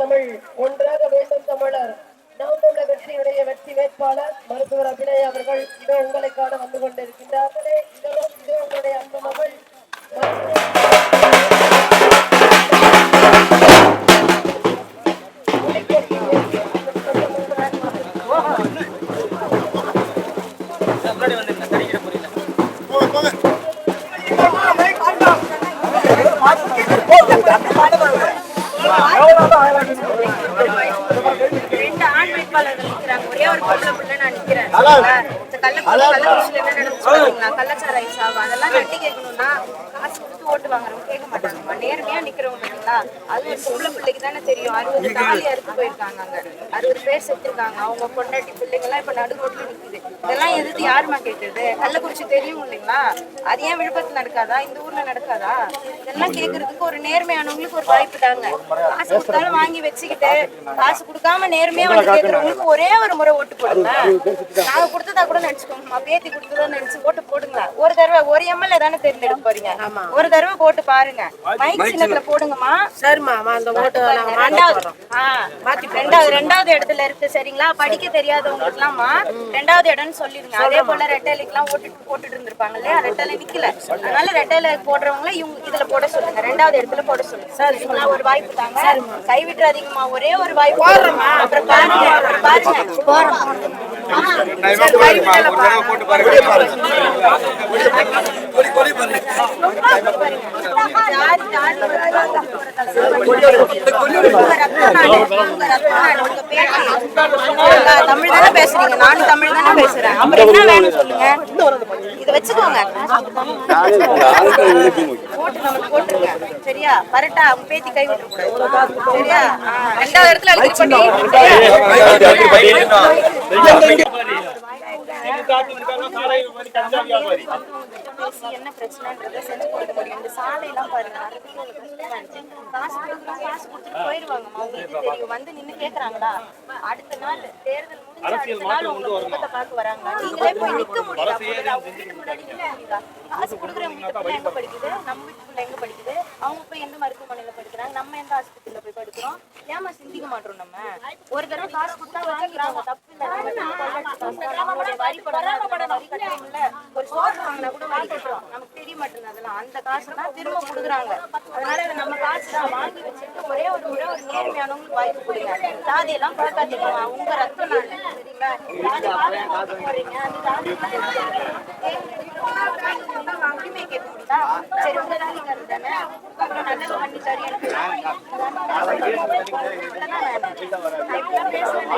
தமிழ் ஒன்றாக வேண்டும் தமிழர். நாம் தமிழர் வெற்றியுடைய வெற்றி வேட்பாளர் மருத்துவர் அபிநய அவர்கள் இதோ உங்களை காண வந்து கொண்டிருக்கின்றார்களே. இதோ இதோ உங்களுடைய அன்பு மகள். ரெண்டு பிள்ளை நான் நிக்கிறேன்? இந்த கள்ளக்குடி கள்ளக்குறிச்சியில என்ன நடந்துச்சு பாத்தீங்களா? கள்ளச்சாராய சாவு அதெல்லாம் தட்டி கேட்கணும்னா காசு ஓட்டு வாங்குறவங்க கேட்க மாட்டாங்கம்மா நேர்மையா நிக்கிறவங்க பாத்தீங்களா அது ஒரு பொம்பளை பிள்ளைக்கு தானே தெரியும். அறுபது தாலி அறுத்து போயிருக்காங்க அங்க. அறுபது பேர் செத்துருக்காங்க. அவங்க பொண்டாட்டி பிள்ளைங்க எல்லாம் இப்ப நடு ரோட்ல நிக்குது. இதெல்லாம் எதிர்த்து யாருமா கேக்குறது? கள்ளக்குறிச்சி தெரியும் இல்லைங்களா? அது ஏன் விழுப்புரத்துல நடக்காதா? இந்த ஊர்ல நடக்காதா? இதெல்லாம் கேக்குறதுக்கு ஒரு நேர்மையானவங்களுக்கு ஒரு வாய்ப்பு தாங்க. காசு கொடுத்தாலும் வாங்கி வச்சுக்கிட்டு காசு கொடுக்காம நேர்மையா வந்து கேக்குறவங்களுக்கு ஒரே ஒரு முறை ஓட்டு போடுங்க. நாங்க கொடுத்ததா கூட நினைச்சுக்கோங்க. பேத்தி கொடுத்ததா நினைச்சு ஓட்டு போடுங்க. ஒரு தடவை ஒரு எம்எல்ஏ தானே தேர்ந்தெடுக்க போறீங்க. ஒரு தடவை போட்டு பாருங்க. மைக் சின்னத்துல போடுங்கம்மா. சரிம்மா அந்த ஓட்டு ரெண்டாவது ரெண்டாவது ரெண்டாவது இடத்துல இருக்கு சரிங்களா? படிக்க தெரியாதவங்களுக்கு எல்லாமா ரெண்டாவது இடம்னு சொல்லிடுங்க. அதே போல ரெட்டைலைக்கு எல்லாம் ஓட்டு போட்டுட்டு இருந்திருப்பாங்க இல்லையா? ரெட்டைலை நிக்கல அதனால ரெட்டைல போடுறவங்கள இவங்க இதுல போட சொல்லுங்க. ரெண்டாவது இடத்துல போட சொல்லுங்க. சரிங்களா? ஒரு வாய்ப்பு தாங்க. கை விட்டுறாதீங்கம்மா. ஒரே ஒரு வாய்ப்பு. அப்புறம் பாருங்க. அப்புறம் பாருங்க. போறோம் ஜாதி, ஜாதி, உங்க ரத்தம் தமிழ் தானே பேசுறீங்க நானும் தமிழ் தானே பேசுறேன் அப்புறம் என்ன வேணும் சொல்லுங்க இதை வச்சுக்கோங்க போட்டு போட்டுருங்க சரியா கரெக்டா உங்க பேத்தி கை விட்டுறக்கூடாது சரியா ரெண்டாவது இடத்துல அழுத்தி பேசி என்ன பிரச்சனைன்றதை செஞ்சு கொடுக்க முடியும். இந்த சாலையெல்லாம் பாருங்க. காசு கொடுக்குறோம், காசு கொடுத்துட்டு போயிருவாங்கம்மா உங்களுக்கு தெரியும். வந்து நின்னு கேக்குறாங்களா? அடுத்த நாள் தேர்தல் முடிஞ்சு அடுத்த நாள் உங்க குடும்பத்தை பார்க்க நீங்களே போய் நிக்க முடியல அவங்க முன்னாடி காசு கொடுக்குறவங்க பிள்ளை எங்க படிக்குது? நம்ம வீட்டு பிள்ளை எங்க படிக்குது? அவங்க போய் எந்த மருத்துவமனையில படிக்கிறாங்க? நம்ம எந்த ஆஸ்பத்திரியில போய் படிக்கிறோம்? ஏமா சிந்திக்க மாட்டோம் நம்ம? ஒரு தடவை காசு கொடுத்தா வாங்கிக்கிறாங்க. தப்பு இல்ல. நம்ம வரி படம் வரி கட்டுறோம்ல ஒரு சோறு வாங்கினா கூட வரி கட்டுறோம் நமக்கு தெரிய மாட்டேங்குது அதெல்லாம். அந்த காசு தான் திரும்ப கொடுக்குறாங்க. அதனால இது நம்ம காசு தான் வாங்கி வச்சுட்டு ஒரே ஒரு முறை ஒரு நேர்மையானவங்களுக்கு வாய்ப்பு கொடுங்க தாதியெல்லாம் எல்லாம் பார்க்காதீங்க உங்க ரத்தம் நான் சரிங்களா? ஜாதி பார்த்து போறீங்க. அந்த ஜாதி உரிமை கேட்க முடியுதா? சரி உங்க ஜாதிக்காரர் தானே? அப்புறம் நல்லது பண்ணி தரேன் எனக்கு இப்படிலாம் பேசுறேன்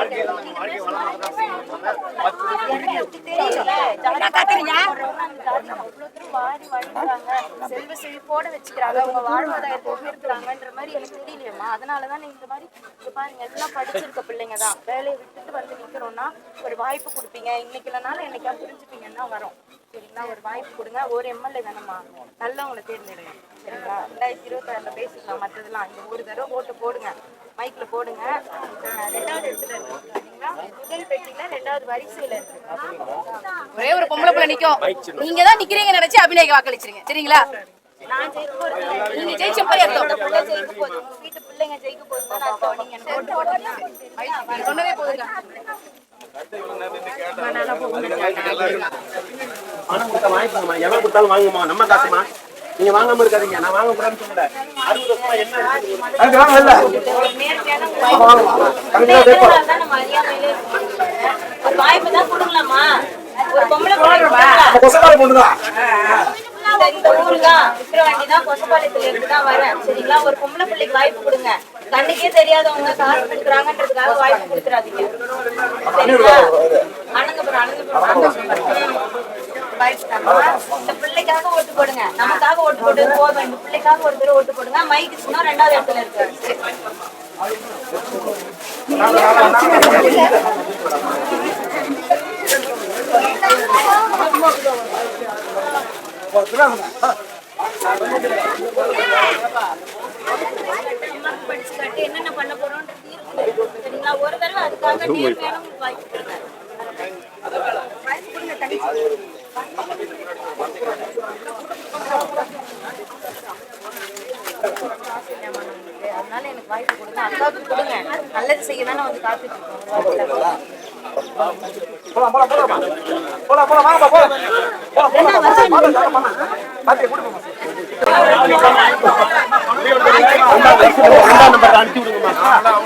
வழிக்கிறாங்க செல்வ செழிப்போட வச்சுக்கிறாங்க. அவங்க வாழ்வாதாரத்தை உயர்த்துறாங்கன்ற மாதிரி எனக்கு தெரியலையம்மா. அதனாலதான் இந்த மாதிரி இங்க பாருங்க எல்லாம் படிச்சிருக்க பிள்ளைங்க தான். வேலையை விட்டுட்டு வந்து நிக்கிறோம்னா ஒரு வாய்ப்பு கொடுப்பீங்க. இன்னைக்கு இல்லைனாலும் என்னைக்கா புரிஞ்சுப்பீங்கன்னா வரும். சரிங்களா ஒரு வாய்ப்பு கொடுங்க. ஒரு எம்எல்ஏ தானம்மா நல்லவங்களை தேர்ந்தெடுங்க. சரிங்களா? ரெண்டாயிரத்தி இருபத்தாறுல பேசிக்கலாம் மற்றதெல்லாம் இந்த ஒரு தடவை ஓட்டு போடுங்க. மைக்ல போடுங்க. ரெண்டாவது இடத்துல இருக்கு சரிங்களா முதல் பெட்டியில ரெண்டாவது வரிசையில இருக்கு ஒரே ஒரு பொம்பளை பிள்ளை நிக்கும். நீங்க தான் நிக்கிறீங்க நினைச்சு அபிநயக்கு வாக்களிச்சிருங்க. சரிங்களா? நான் ஜெயிக்க நீங்க ஜெயிச்ச மாதிரி அர்த்தம். பிள்ளை ஜெயிக்க போகுது உங்க வீட்டு பிள்ளைங்க ஜெயிக்க போகுதுன்னு அர்த்தம். நீங்க எனக்கு ஓட்டு நீங்க சொன்னதே போதுங்க. பணம் கொடுத்தா வாங்கிக்கோங்கம்மா. எவ்வளவு கொடுத்தாலும் வாங்குமா நம்ம காசுமா. நீங்க வாங்காம இருக்காதீங்க. நான் வாங்க கூடாதுன்னு சொல்லல அறுபது வருஷமா என்ன? அதுக்கு வாய்ப்பு. தான் நம்ம அறியாமையிலே இருக்கோம். ஒரு வாய்ப்பு தான் கொடுக்கலாமா ஒரு பொம்பளை பொண்ணுதான் இந்த ஊரு தான் விக்கிரவாண்டி தான் கொசப்பாளையத்துல இருந்து தான் வரேன். சரிங்களா? ஒரு பொம்பளை பிள்ளைக்கு வாய்ப்பு கொடுங்க. கண்ணுக்கே தெரியாதவங்க காசு கொடுக்குறாங்கன்றதுக்காக வாய்ப்பு கொடுத்துறாதீங்க. சரிங்களா? அனந்தபுரம் அனந்தபுரம் வாய்ப்பு இந்த பிள்ளைக்காக ஓட்டு போடுங்க. நமக்காக ஓட்டு போட்டு போதும் இந்த பிள்ளைக்காக ஒரு தடவை ஓட்டு போடுங்க. மைக்கு சும்மா ரெண்டாவது இடத்துல இருக்கு படிச்சு கட்டி என்னென்ன பண்ண போறோம்ன்றது இருக்குது. சரிங்களா ஒரு தடவை அதுக்காக நேர்மையான வேணும் வாய்ப்பு கொடுங்க அதனால எனக்கு வாய்ப்பு கொடுங்க அக்காவுக்கு கொடுங்க நல்லது செய்ய தானே வந்து காத்துட்டு இருக்கோம் போலாம். போலாம் போலாம் போலாம் போலாம் வாங்க போலாம் போலாம் போலாம் பாத்து. கூட்டு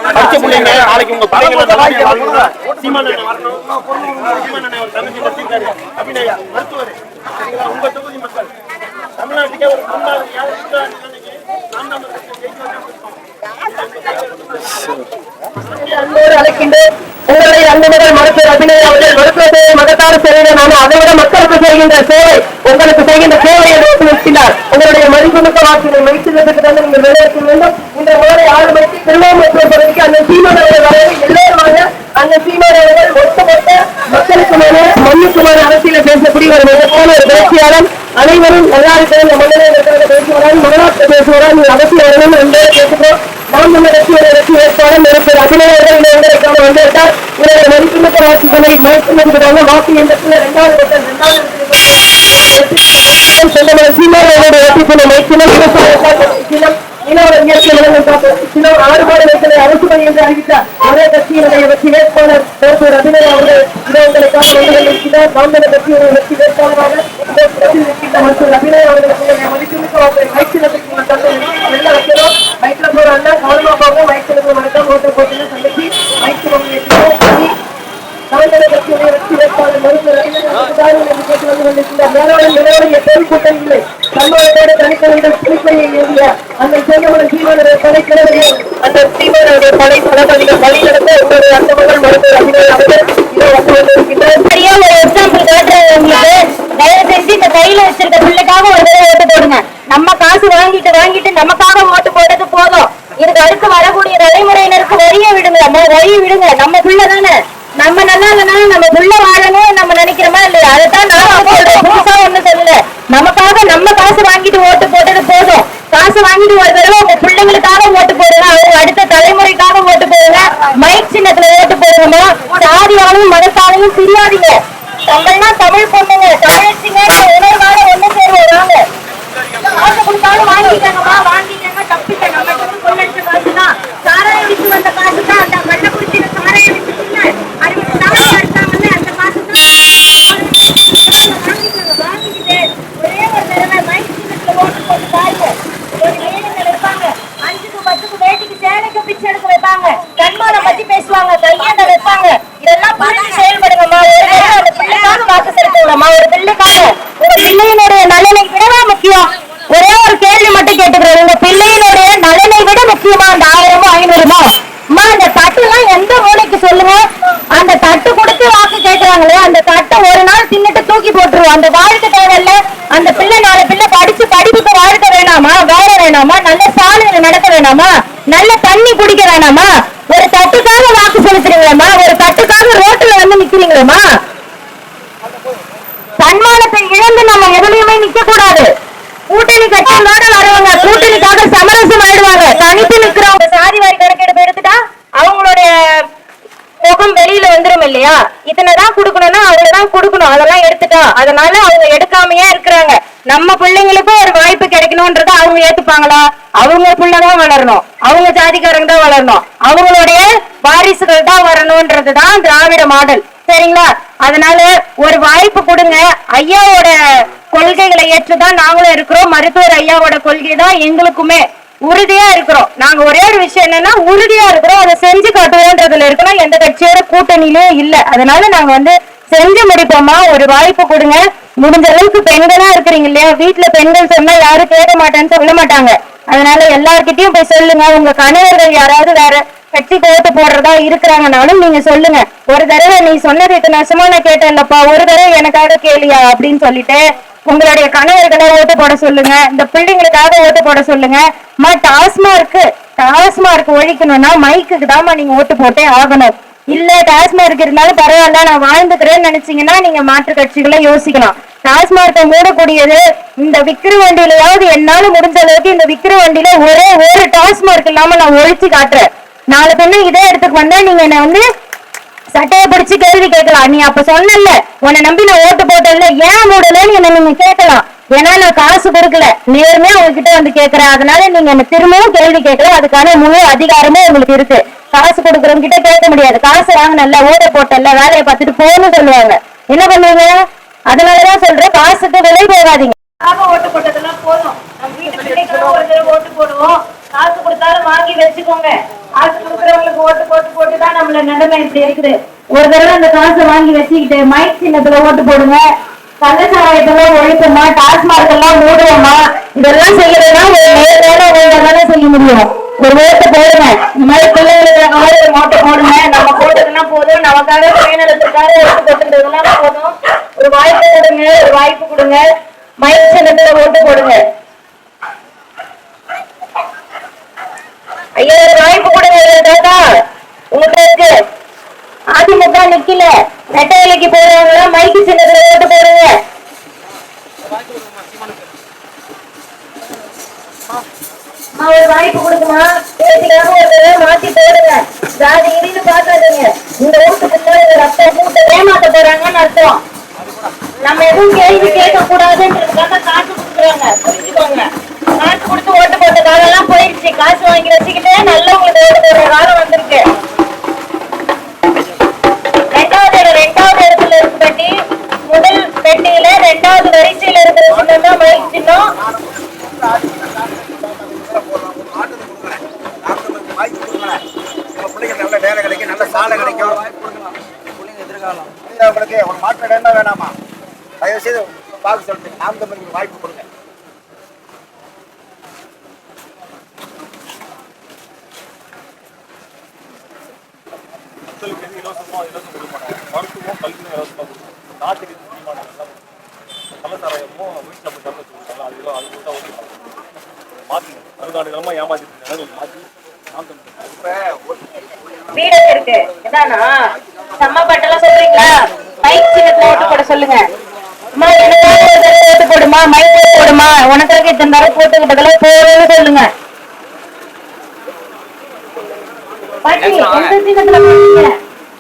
படிச்ச பிள்ளைங்க நாளைக்கு உங்க பிள்ளைங்க நல்லபடியா அபிநயா மருத்துவர் உங்க தொகுதி மக்கள் தமிழ்நாட்டுக்கே ஒரு முன்னாள் யார் தான் அன்போடு அழைக்கின்றேன் உங்களுடைய மருத்துவர் அபிநய அவர்கள் அதை விட மக்களுக்கு செய்கின்ற சேவை உங்களுக்கு செய்கின்ற உங்களுடைய மதிப்புமிக்க வாக்கினை தந்து நீங்கள் வேண்டும். இந்த மாலை ஆறு மணிக்கு பகுதிக்கு அந்த சீமான் வரவே எல்லோரும் வாங்க அந்த சீமான் ஒட்டுமொத்த மக்களுக்குமான மண்ணுக்குமான அரசியல பேசக்கூடிய ஒரு ஒரு பேச்சியாளர் அனைவரும் எல்லாருக்கும் இந்த மண்ணிலே இருக்கிற பேசுவாரால் மகளாட்சி அவசியம் வரணும். என்றே நாம் இனவர அரசு பணி என்று அறிவித்தார். ஒரே கட்சியினுடைய வெற்றி வேட்பாளர் மருத்துவர் அவர்கள் இதை உங்களுக்காக வந்து கொண்டிருக்கிறார். வெற்றி வேட்பாளராக இந்த அவர்களுக்கு மதிப்புமிக்க கவனமா போங்க ஓட்டு போட்டு சந்தைக்கு கட்சியுடைய வெற்றி வேட்பாளர் மருத்துவர் கேட்டு வந்து நிலவரம் எப்போது கூட்டம் இல்லை புலிப்பையை எழுதிய அந்த சேகமன சீமானுடைய அந்த சீமானுடைய படை தளபதிகள் வழி நடத்த உங்களுடைய அந்த மகள் மருத்துவர் அபிநய அவர்கள் இதோ வந்து கொண்டிருக்கின்றார் சரியா ஒரு எக்ஸாம்பிள் காட்டுறேன் உங்களுக்கு தயவு செஞ்சு இந்த கையில வச்சிருக்க பிள்ளைக்காக ஒரு தடவை ஓட்டு போடுங்க. நம்ம காசு வாங்கிட்டு வாங்கிட்டு நமக்காக ஓட்டு போட்டது போதும் இதுக்கு அடுத்து வரக்கூடிய தலைமுறையினருக்கு வழிய விடுங்க நம்ம வழி விடுங்க. நம்ம பிள்ளை தானே நம்ம நல்லா இல்லைனா நம்ம புள்ள வாழணும் நம்ம நினைக்கிறோமா இல்லையா? அதைத்தான் நான் சொல்றேன். புதுசா ஒண்ணு சொல்லல. நமக்காக நம்ம காசு வாங்கிட்டு ஓட்டு போட்டது போதும். காசு வாங்கிட்டு ஒரு தடவை உங்க பிள்ளைங்களுக்காக ஓட்டு போடுங்க. அவங்க அடுத்த தலைமுறைக்காக ஓட்டு போடுங்க. மைக் சின்னத்துல ஓட்டு போடுங்கம்மா. சாதியாலும் மதத்தாலையும் பிரியாதீங்க. தமிழ்னா தமிழ் பொண்ணு தமிழச்சிங்க உணர்வாக ஒண்ணு சேருவோம் வாங்க காசு கொடுத்தாலும் வாங்கிக்கங்கம்மா வாங்கிக்கங்க தப்பிக்க நம்ம கிட்ட கொள்ளடிச்ச காசு தான் சாராயம் விட்டு வந்த காசு தான் அந்த கள்ளக்குறிச்சியில சாராயம் விட்டுச்சுல்ல அறுபது சாராயம் எடுத்தாங்கல்ல அந்த காசு தான் வாங்கிக்கங்க வாங்கிக்கிட்டு ஒரே ஒரு தடவை மைக் சின்னத்துல ஓட்டு போட்டு பாருங்க ஒரு வேலைங்க வைப்பாங்க அஞ்சுக்கு பத்துக்கு வேட்டிக்கு சேலைக்கு பிச்சை எடுக்க வைப்பாங்க கண்மானம் பத்தி பேசுவாங்க கையாண்ட வைப்பாங்க இதெல்லாம் புரிஞ்சு செயல்படுங்கம்மா ஒரு தடவை அந்த பிள்ளைக்காக வாக்கு செலுத்துங்களம்மா ஒரு பிள்ளைக்காக உங்க பிள்ளையினுடைய நலனை விடவா முக்கியம். ஒரே ஒரு கேள்வி மட்டும் கேட்டுக்கிறேன். உங்க பிள்ளையினுடைய நலனை விட முக்கியமா அந்த ஆயிரமோ ஐநூறுமோ? அம்மா அந்த தட்டு எல்லாம் எந்த மூலைக்கு சொல்லுங்க? அந்த தட்டு கொடுத்து வாக்கு கேட்கறாங்களே அந்த தட்டை ஒரு நாள் தின்னுட்டு தூக்கி போட்டுருவோம். அந்த வாழ்க்கை தேவையில்ல. அந்த பிள்ளை நாலு பிள்ளை படிச்சு படிப்புக்கு வாழ்க்கை வேணாமா? வேலை வேணாமா? நல்ல சாலையில நடக்க வேணாமா? நல்ல தண்ணி குடிக்க வேணாமா? ஒரு தட்டுக்காக வாக்கு செலுத்துறீங்களேம்மா? ஒரு தட்டுக்காக ரோட்டுல வந்து நிக்கிறீங்களேம்மா? இல்லையா? இத்தனைதான் கொடுக்கணும்னா அவ்வளவுதான் கொடுக்கணும். அதெல்லாம் எடுத்துட்டா. அதனால அவங்க எடுக்காமையே இருக்கிறாங்க. நம்ம பிள்ளைங்களுக்கும் ஒரு வாய்ப்பு கிடைக்கணும்ன்றத அவங்க ஏத்துப்பாங்களா? அவங்க பிள்ளைதான் வளரணும். அவங்க ஜாதிக்காரங்க தான் வளரணும். அவங்களுடைய வாரிசுகள் தான் வரணும்ன்றதுதான் திராவிட மாடல். சரிங்களா? அதனால ஒரு வாய்ப்பு கொடுங்க. ஐயாவோட கொள்கைகளை ஏற்றுதான் நாங்களும் இருக்கிறோம். மருத்துவர் ஐயாவோட கொள்கை தான் எங்களுக்குமே. உறுதியா இருக்கிறோம். நாங்க ஒரே ஒரு விஷயம் என்னன்னா உறுதியா இருக்கிறோம். அதை செஞ்சு காட்டுவோன்றதுல இருக்கணும். எந்த கட்சியோட கூட்டணியிலயும் இல்ல. அதனால நாங்க வந்து செஞ்சு முடிப்போமா? ஒரு வாய்ப்பு கொடுங்க. முடிஞ்ச அளவுக்கு பெண்களா இருக்கிறீங்க இல்லையா? வீட்டுல பெண்கள் சொன்னா யாரும் கேட்க மாட்டேன்னு சொல்ல மாட்டாங்க. அதனால எல்லார்கிட்டயும் போய் சொல்லுங்க. உங்க கணவர்கள் யாராவது வேற கட்சி கோத்து போடுறதா இருக்கிறாங்கனாலும் நீங்க சொல்லுங்க. ஒரு தடவை நீ சொன்னது இத்தனை வருஷமா நான் கேட்டேன்லப்பா. ஒரு தடவை எனக்காக கேளியா? அப்படின்னு சொல்லிட்டு உங்களுடைய கணவர்களை ஓட்டு போட சொல்லுங்க. இந்த பிள்ளைங்களுக்காக ஓட்டு போட சொல்லுங்க. அம்மா டாஸ்மார்க் டாஸ்மார்க் ஒழிக்கணும்னா மைக்குக்கு தாம்மா நீங்க ஓட்டு போட்டே ஆகணும். இல்ல டாஸ்மார்க் இருந்தாலும் பரவாயில்ல நான் வாழ்ந்துக்கிறேன்னு நினைச்சீங்கன்னா நீங்க மாற்று கட்சிகளை யோசிக்கலாம். டாஸ்மார்க்கை மூடக்கூடியது இந்த விக்கிர வண்டியிலயாவது என்னால முடிஞ்ச அளவுக்கு இந்த விக்கிர வண்டியில ஒரே ஒரு டாஸ்மார்க் இல்லாம நான் ஒழிச்சு காட்டுறேன். நாலு பொண்ணு இதே இடத்துக்கு வந்தா நீங்க என்ன வந்து சட்டையை பிடிச்சு கேள்வி கேட்கலாம். நீ அப்ப சொன்னல உன்னை நம்பி நான் ஓட்டு போட்டேன்ல ஏன் மூடலன்னு என்ன நீங்க கேட்கலாம். ஏன்னா நான் காசு கொடுக்கல. நேர்மையா உங்ககிட்ட வந்து கேக்குறேன் அதனால நீங்க என்ன திரும்பவும் கேள்வி கேட்கல. அதுக்கான முழு அதிகாரமும் உங்களுக்கு இருக்கு. காசு கொடுக்கறவங்க கிட்ட கேட்க முடியாது. காசு வாங்கினல ஓட போட்டல வேலையை பார்த்துட்டு போன்னு சொல்லுவாங்க. என்ன பண்ணுவீங்க? அதனாலதான் சொல்றேன். காசுக்கு விலை போகாதீங்க. ஓட்டு போட்டதெல்லாம் போதும். நம்ம வீட்டு ஓட்டு போடுவோம். காசு கொடுத்தாலும் வாங்கி வச்சுக்கோங்க காசு கொடுக்கறவங்களுக்கு ஓட்டு போட்டு போட்டு நிலைமை இப்படி இருக்குது. ஒரு தடவை அந்த காசை வாங்கி வச்சுக்கிட்டு மைக் சின்னத்துல ஓட்டு போடுங்க. கள்ளச்சாராயத்தெல்லாம் ஒழிப்போமா? டாஸ்மார்க் எல்லாம் மூடுவோமா? இதெல்லாம் செய்யறதுனா ஒரு நேர்மையான ஒழுங்கா தானே செய்ய முடியும். ஒரு ஓட்டு போடுங்க. இந்த மாதிரி பிள்ளைங்களுக்கு ஆயிரம் ஓட்டு போடுங்க. நம்ம போட்டதுன்னா போதும். நமக்காக சுயநலத்துக்காக ஓட்டு போட்டுன்றதுலாம் போதும். ஒரு வாய்ப்பு கொடுங்க. ஒரு வாய்ப்பு கொடுங்க. மைக் சின்னத்துல ஓட்டு போடுங்க ஐயா ஒரு வாய்ப்பு கொடுங்க ஐயா தாத்தா உங்ககிட்ட இருக்கு அதிமுக நிக்கல. ரெட்டை இலைக்கு போறவங்க மைக்கு சின்னத்துல ஓட்டு போடுங்க. ஒரு வாய்ப்பு கொடுக்குமா? பேசிக்காம ஒரு மாத்தி போடுங்க. ஜாதி இருந்து பாக்காதீங்க இந்த ஓட்டுக்குள்ள ரத்தம் ரத்த மூட்டை ஏமாத்த போறாங்கன்னு அர்த்தம். நம்ம எதுவும் கேள்வி கேட்க கூடாதுன்றதுக்காக காசு கொடுக்குறாங்க. புரிஞ்சுக்கோங்க. காசு கொடுத்து ஓட்டு போட்ட காலம் எல்லாம் போயிடுச்சு. காசு வாங்கி வச்சுக்கிட்டே நல்லவங்களுக்கு ஓட்டு போடுற காலம் வந்திருக்கு. வேணுமா? தயவு செய்து பார்க்க சொல்லிட்டு நாம் தமிழுக்கு வாய்ப்பு கொடுங்க. எது இலவசமோ கொடுக்க மாட்டாங்க. மருத்துவம் கல்வியும் இலவசமாக கொடுக்கும் நாட்டுக்கு முக்கியமான எல்லாம் கள்ளச்சாராயமோ வீட்டில் போய் திறந்து வச்சுருக்காங்க அது இலவ- அது கொடுத்தா ஓகே. மாற்றுங்க அறுபதாண்டு காலமாக ஏமாத்திட்டு இருந்தாங்க மாற்றி நாம் தமிழ் வீடு இருக்கு. இதானா செம்ம பாட்டெல்லாம் சொல்றீங்களா? மைக் சின்னத்துல ஓட்டு போட சொல்லுங்க. அம்மா எனக்காக ஒரு தடவை ஓட்டு போடுமா? மைக் போடுமா? உனக்காக இத்தனை தடவை போடுன்னு சொல்லுங்க. பாட்டி எந்த சின்னத்துல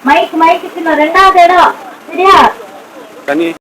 மைக் மைக் சின்னம் ரெண்டாவது இடம். சரியா?